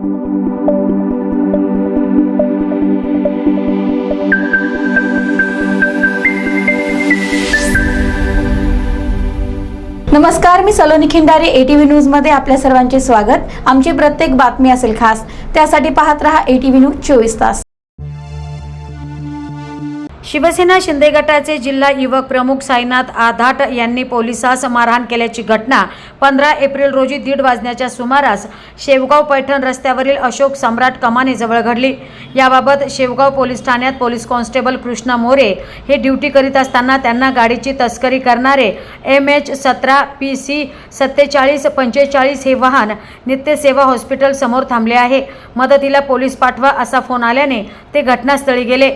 नमस्कार मी सलोनी खिंडारे एटीव्ही न्यूजमध्ये आपल्या सर्वांचे स्वागत. आमची प्रत्येक बातमी असेल खास त्यासाठी पाहत रहा एटीव्ही न्यूज चोवीस तास. शिवसेना शिंदे गटाचे जिल्हा युवक प्रमुख साईनाथ आधाट यांनी पोलिसास मारहाण केल्याची घटना पंधरा एप्रिल रोजी दीड वाजण्याच्या सुमारास शेवगाव पैठण रस्त्यावरील अशोक सम्राट कमानीजवळ घडली. याबाबत शेवगाव पोलीस ठाण्यात पोलीस कॉन्स्टेबल कृष्णा मोरे हे ड्युटी करीत असताना त्यांना गाडीची तस्करी करणारे एम एच सतरा पी सी सत्तेचाळीस पंचेचाळीस हे वाहन नित्यसेवा हॉस्पिटल समोर थांबले आहे. मदतीला पोलीस पाठवा असा फोन आल्याने ते घटनास्थळी गेले.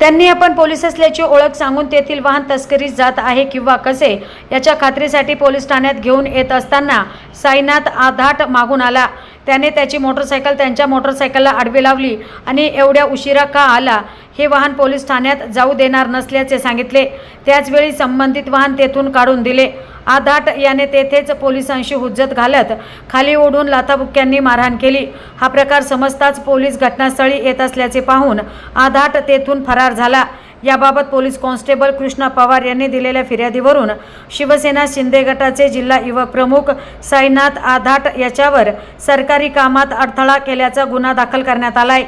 त्यांनी आपण पोलीस असल्याची ओळख सांगून तेथील वाहन तस्करीस जात आहे किंवा कसे याच्या खात्रीसाठी पोलीस ठाण्यात घेऊन येत असताना साईनाथ आधाट मागून आला. त्याने त्याची मोटरसायकल त्यांच्या मोटरसायकलला आडवी लावली आणि एवढ्या उशिरा का आला हे वाहन पोलीस ठाण्यात जाऊ देणार नसल्याचे सांगितले. त्याचवेळी संबंधित वाहन तेथून काढून दिले. आधाट याने तेथेच पोलिसांशी हुज्जत घालत खाली ओढून लाथाबुक्क्यांनी मारहाण केली. हा प्रकार समजताच पोलीस घटनास्थळी येत असल्याचे पाहून आधाट तेथून फरार झाला. याबाबत पोलीस कॉन्स्टेबल कृष्णा पवार यांनी दिलेल्या फिर्यादीवरून शिवसेना शिंदे गटाचे जिल्हा युवक प्रमुख साईनाथ आधाट याच्यावर सरकारी कामात अडथळा केल्याचा गुन्हा दाखल करण्यात आलाय.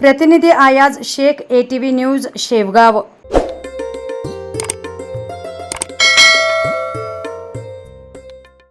प्रतिनिधी Ayaz Shaikh A T V news Shevgaon.